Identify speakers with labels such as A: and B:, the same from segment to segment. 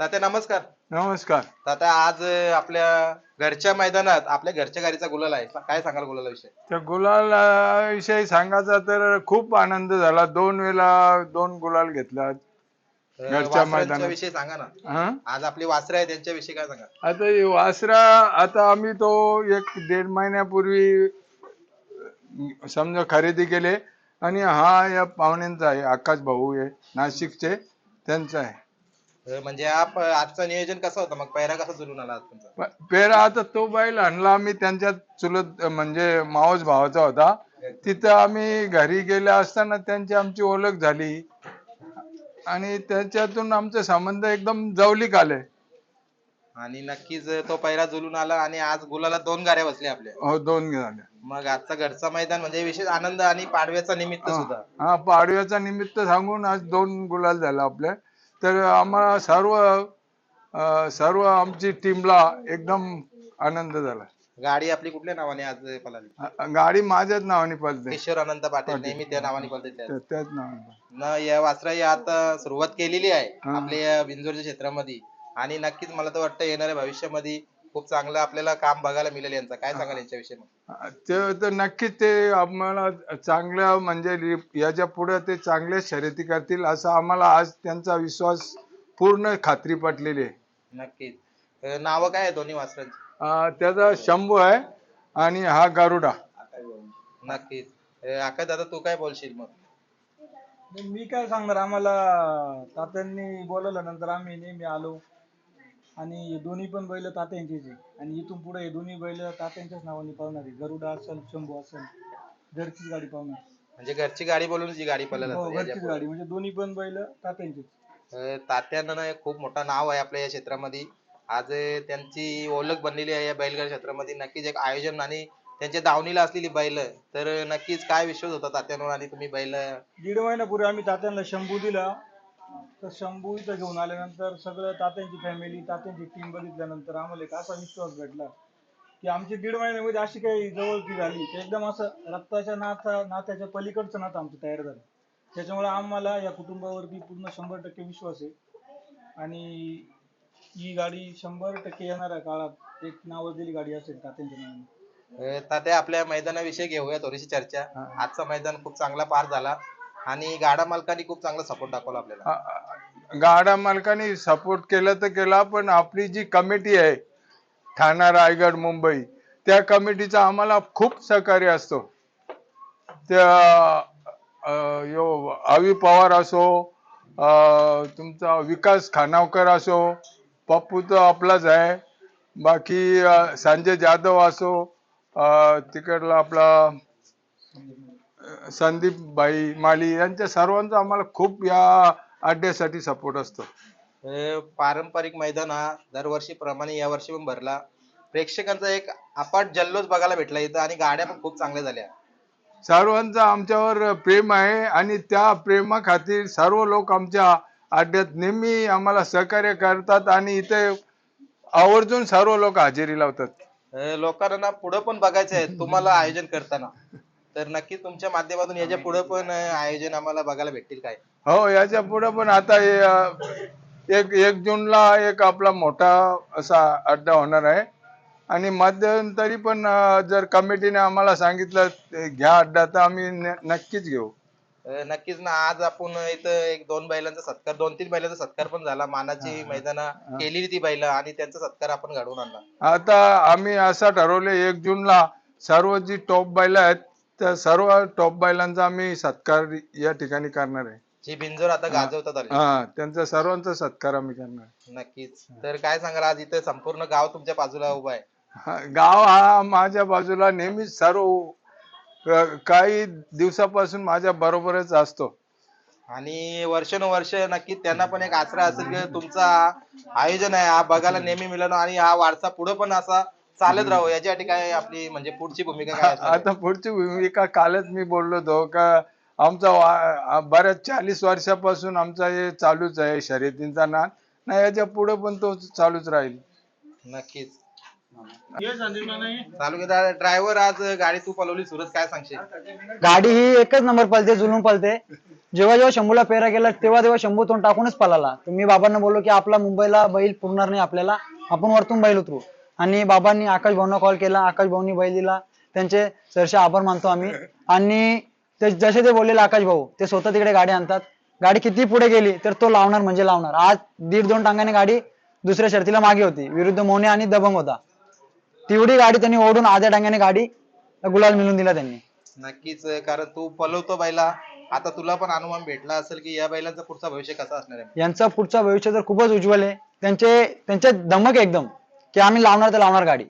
A: तात्या नमस्कार.
B: नमस्कार.
A: तात्या आज अं, आपल्या घरच्या मैदानात आपल्या घरच्या गाडीचा गुलाल आहे. काय सांगाल गुलाला विषय?
B: त्या गुलाल अं, विषयी सांगायचा तर खूप आनंद झाला. दोन वेळा दोन गुलाल घेतला. घरच्या मैदानात.
A: विषयी सांगा ना.
B: हा?
A: आज आपली वासरे आहे त्यांच्याविषयी काय सांगा
B: आता हे वासरा आता आम्ही तो एक दीड महिन्यापूर्वी समजा खरेदी केले. आणि हा या पाहुण्यांचा आहे आकाश भाऊ आहे नाशिकचे त्यांचा आहे.
A: म्हणजे आप आजचं नियोजन कसं होतं? मग पहिरा कसा जुलून आला आज तुमचा?
B: प- पेरा आता तो बैल आणला. आम्ही त्यांच्या चुलत म्हणजे मावस भावाचा होता. तिथं आम्ही घरी गेले असताना त्यांची आमची ओळख झाली. आणि त्याच्यातून आमचे संबंध एकदम जवळीक आले.
A: आणि नक्कीच तो पहिरा जुलून आला आणि आज गुलाला दोन गाड्या बसल्या आपल्या.
B: हो दोन झाले
A: मग आजचा घरचा मैदान म्हणजे विशेष आनंद आणि पाडव्याचा निमित्त सुद्धा.
B: हा पाडव्याचा निमित्त सांगून आज दोन गुलाल झाला आपल्या. तर आम्हाला सर्व सर्व आमची टीमला एकदम आनंद झाला.
A: गाडी आपली कुठल्या नावाने आज पळाली?
B: गाडी माझ्याच नावाने पळते.
A: किशोर अनंत पाटील नेहमी त्या नावाने त्या.
B: त्या- त्याच नावाने
A: न या वासराची आता सुरुवात केलेली आहे
B: हा.
A: आपल्या या बिंजोरच्या क्षेत्रामध्ये. आणि नक्कीच मला तर वाटतं येणाऱ्या भविष्यामध्ये खूप चांगलं आपल्याला काम बघायला मिळेल यांचं. काय सांगाल यांच्याविषयी मग?
B: ते तर नक्कीच ते आम्हाला चांगल्या म्हणजे याच्यापुढे ते चांगल्या शर्यती करतील असा आम्हाला आज त्यांचा विश्वास पूर्ण खात्री पटलेली आहे.
A: नक्कीच. अं, नावं काय आहे दोन्ही वासरांची
B: अं, त्याचा शंभू आहे आणि हा गरुडा.
A: नक्कीच. अं, आकाश दादा तू काय बोलशील मग?
C: मी काय सांगणार आम्हाला तात्यांनी बोलवलं नंतर आम्ही नेहमी आलो. आणि हे दोन्ही पण बैल तात्यांचेच आहे आणि इथून पुढे हे दोन्ही बैल तात्यांच्याच नावाने पावणार आहे गरुडा असेल शंभू असेल घरचीच गाडी पावणार
A: म्हणजे घरची गाडी बोलून जी गाडी पळायला
C: हो
A: लागते
C: घरचीच
A: याच्यापुढे.
C: गाडी. म्हणजे दोन्ही पण बैल तात्यांचेच.
A: अं, तात्यांना ना एक खूप मोठं नाव आहे आपल्या या क्षेत्रामध्ये. आज अं, त्यांची ओळख बनलेली आहे या बैलगाडी क्षेत्रामध्ये. नक्कीच एक आयोजन आणि त्यांच्या दावणीला असलेली बैल. तर नक्कीच काय विश्वास होता तात्यांवर आणि तुम्ही बैल
C: दीड महिन्यापूर्वी आम्ही तात्यांना शंभू दिला. तर शंभू इथं घेऊन आल्यानंतर सगळं तात्यांची फॅमिली तात्यांची टीम बघितल्यानंतर आम्हाला एक असा विश्वास भेटला की आमची दीड महिन्यामध्ये अशी काही जवळकी झाली की एकदम असं रक्ताच्या नाता नात्याच्या पलीकडचं नातं आमचं तयार झालं. त्याच्यामुळे आम्हाला या कुटुंबावरती पूर्ण शंभर टक्के विश्वास आहे. आणि ही गाडी शंभर टक्के येणाऱ्या काळात एक नावाजलेली गाडी असेल तात्यांच्या नावाने.
A: तात्या आपल्या मैदानाविषयी घेऊया थोडीशी चर्चा. आजचा मैदान खूप चांगला पार झाला. आणि गाडा मालकांनी खूप चांगला सपोर्ट दाखवला आपल्याला.
B: अ- गाडा मालकाने सपोर्ट केला तर केला पण आपली जी कमिटी आहे ठाणा रायगड मुंबई त्या कमिटीचा आम्हाला खूप सहकार्य असतो. त्या यो अवी पवार असो तुमचा विकास खानावकर असो पप्पू तर आपलाच आहे. बाकी संजय जाधव असो तिकडला आपला संदीप भाई माली यांच्या सर्वांचा आम्हाला खूप या अड्ड्यासाठी सपोर्ट असतो.
A: अं, पारंपरिक मैदान हा दरवर्षी प्रमाणे या वर्षी पण भरला. प्रेक्षकांचा एक अपाट जल्लोष बघायला भेटला इथं आणि गाड्या पण खूप चांगल्या झाल्या.
B: सर्वांचं आमच्यावर प्रेम आहे आणि त्या प्रेमा खातीर सर्व लोक आमच्या अड्ड्यात नेहमी आम्हाला सहकार्य करतात आणि इथे आवर्जून सर्व लोक हजेरी लावतात.
A: अं, लोकांना पुढं पण बघायचं आहे. तुम्हाला आयोजन करताना. तर नक्कीच तुमच्या माध्यमातून याच्यापुढे पण आयोजन आम्हाला बघायला भेटतील काय?
B: हो याच्यापुढे पण आता हे, एक एक जूनला एक आपला मोठा असा अड्डा होणार आहे. आणि मध्यंतरी पण जर कमिटीने आम्हाला सांगितलं घ्या अड्डा तर आम्ही नक्कीच घेऊ.
A: नक्कीच ना. आज आपण इथं एक दोन बैलांचा सत्कार दोन तीन बैलांचा सत्कार पण झाला. मानाची मैदाना केलेली ती बैल आणि त्यांचा सत्कार आपण घडवून आणला.
B: आता आम्ही असं ठरवले एक जूनला सर्व जी टॉप बैल आहेत त्या सर्व टॉप बैलांचा आम्ही सत्कार या ठिकाणी करणार आहे.
A: जी बिंजोर आता गाजवतात आली.
B: हा त्यांचा सर्वांचा सत्कार आम्ही करणार. आहे.
A: नक्कीच. तर काय सांगाल आज इथं संपूर्ण गाव तुमच्या बाजूला उभा आहे.
B: हा, गाव हा माझ्या बाजूला नेहमीच सर्व काही दिवसापासून माझ्या बरोबरच असतो.
A: आणि वर्षानुवर्ष नक्कीच त्यांना पण एक आसरा असेल की तुमचा हा आयोजन आहे. हा बघायला नेहमी मिळणं आणि हा वारसा पुढे पण असा चालत राहू याच्यासाठी काय आपली म्हणजे पुढची भूमिका काय असणार? आहे?
B: आता पुढची भूमिका कालच मी बोललो होतो का आमचा वा- बऱ्याच चाळीस वर्षापासून आमचा हे चालूच आहे शर्यतींचा नाद. नाही याच्यापुढे पण तो चालूच राहील.
A: नक्कीच. चालू केला ड्रायव्हर आज गाडी तू पलवली सुरत काय सांगशील?
D: गाडी ही एकच नंबर पलते जुलून पलते. जेव्हा जेव्हा शंभूला पेरा केला तेव्हा तेव्हा शंभू तोंड टाकूनच पळाला. तर मी बाबांना बोललो की आपला मुंबईला बैल पुरणार नाही आपल्याला आपण वरतून बैल उतरू. आणि बाबांनी आकाश भाऊंना कॉल केला आकाश भाऊंनी बैल दिला. त्यांचे सरसे आभार मानतो आम्ही. आणि ते जसे ते बोललेले आकाश भाऊ ते स्वतः तिकडे गाडी आणतात. गाडी किती पुढे गेली तर तो लावणार म्हणजे लावणार. आज दीड दोन टांगाने गाडी दुसऱ्या शर्तीला मागे होती. विरुद्ध मोने आणि दबंग होता. तेवढी गाडी त्यांनी ओढून आध्या टांग्याने गाडी गुलाल मिळून दिला त्यांनी.
A: नक्कीच कारण तू पलवतो बैला आता तुला पण अनुमान भेटला असेल की या बैलांचं पुढचं भविष्य कसं असणार आहे?
D: यांचं पुढचं भविष्य तर खूपच उज्ज्वल आहे. त्यांचे त्यांचे धमक एकदम. की आम्ही लावणार तर लावणार गाडी.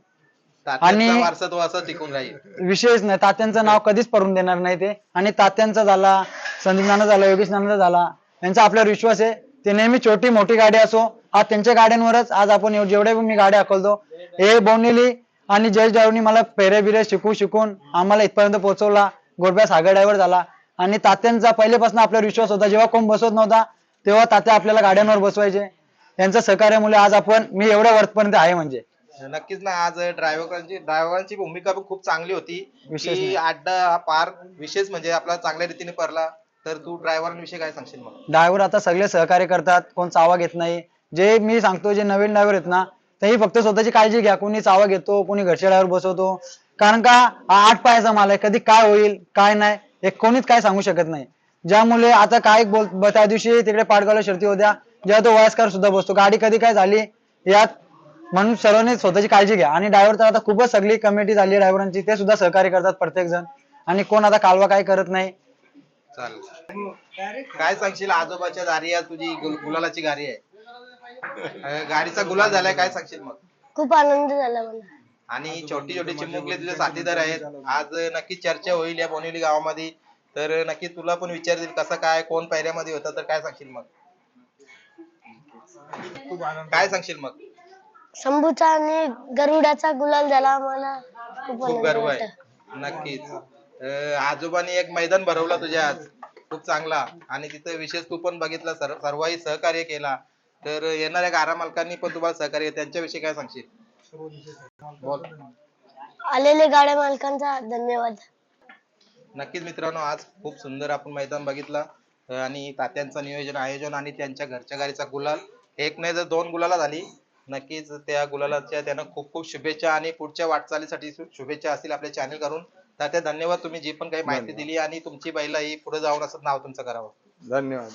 A: तात्यांचा
D: आणि-
A: वारसा तो असं टिकून राहील.
D: विशेष नाही तात्यांचं नाव कधीच पडून देणार नाही ते. आणि तात्यांचा झाला संदीप नाना झाला योगेश नानाचा झाला यांचा आपल्यावर विश्वास आहे. ते नेहमी छोटी मोठी गाडी असो आज त्यांच्या गाड्यांवरच आज आपण एव- जेवढे पण मी गाड्या हाकलतो हे बोनिली आणि जय ड्रायव्हरनी मला फेरे बिरे शिकू शिकून आम्हाला इथपर्यंत पोहोचवला. गोडब्या सागर ड्रायव्हर झाला. आणि तात्यांचा पहिलेपासून आपल्यावर विश्वास होता जेव्हा कोण बसवत नव्हता तेव्हा तात्या आपल्याला गाड्यांवर बसवायचे. यांच्या सहकार्यामुळे आज आपण मी एवढ्या वरपर्यंत आहे म्हणजे.
A: नक्कीच ना आज ड्रायव्हरांची ड्रायव्हरांची भूमिका पण खूप चांगली होती.
D: विशेष
A: की
D: नाही.
A: अड्डा हा पार विशेष म्हणजे आपला चांगल्या रीतीने पडला. तर तू ड्रायव्हरांविषयी काय सांगशील मग?
D: ड्रायव्हर आता सगळे सहकार्य करतात कोण चावा घेत नाही. जे मी सांगतो जे नवीन ड्रायव्हर आहेत ना तेही फक्त स्वतःची काळजी घ्या. कोणी चावा घेतो कोणी घरच्या ड्रायव्हर बसवतो. कारण का हा आठ पायाचा माल आहे. कधी काय होईल काय नाही हे कोणीच काय सांगू शकत नाही. ज्यामुळे आता काय बोल ब- त्या दिवशी तिकडे पाडगावला शर्ती होत्या. जेव्हा तो वयस्कर सुद्धा बसतो. गाडी कधी काय झाली यात म्हणून सर्वांनी स्वतःची काळजी घ्या. आणि ड्रायव्हर तर आता खूपच सगळी कमिटी झाली ड्रायव्हरांची ते सुद्धा सहकार्य करतात प्रत्येक जण आणि कोण आता कालवा काय करत नाही.
A: चालेल काय सांगशील आजोबाच्या दारी आज तुझी गुल- गुलालाची गाडी आहे. अं, गाडीचा गुलाल झालाय काय सांगशील मग?
E: खूप आनंद झाला मला.
A: आणि छोटी छोटी चिमुकले तुझे साथीदार आहेत. आज नक्की चर्चा होईल या बोनिवली गावामध्ये. तर नक्की तुला पण विचारतील कसं काय कोण पायऱ्यामध्ये होता तर काय सांगशील मग? काय सांगशील मग?
E: शंभूचा आणि गरुडाचा गुलाल झाला आम्हाला. खूप
A: खूप
E: आनंद
A: गर्व आहे. नक्कीच. अं, आजोबांनी एक मैदान भरवला तुझ्या आज. खूप चांगला. आणि तिथं विशेष तू पण बघितलं सर्व सर्वही सहकार्य केला. तर येणाऱ्या गारा मालकांनी पण तुम्हाला सहकार्य त्यांच्याविषयी काय सांगशील? बोल.
E: आलेले गाड्या मालकांचा धन्यवाद.
A: नक्कीच मित्रांनो आज खूप सुंदर आपण मैदान बघितलं. अं, आणि तात्यांचं नियोजन आयोजन आणि त्यांच्या घरच्या गाडीचा गुलाल. एक नाही तर दोन गुलाला झाली नक्कीच त्या गुलालाच्या त्यांना खूप खूप शुभेच्छा आणि पुढच्या वाटचालीसाठी शुभेच्छा असतील आपल्या चॅनल करून तात्या धन्यवाद तुम्ही जी पण काही माहिती दिली आणि तुमची बैला ही पुढे जाऊन असं नाव तुमचं करावं.
B: धन्यवाद.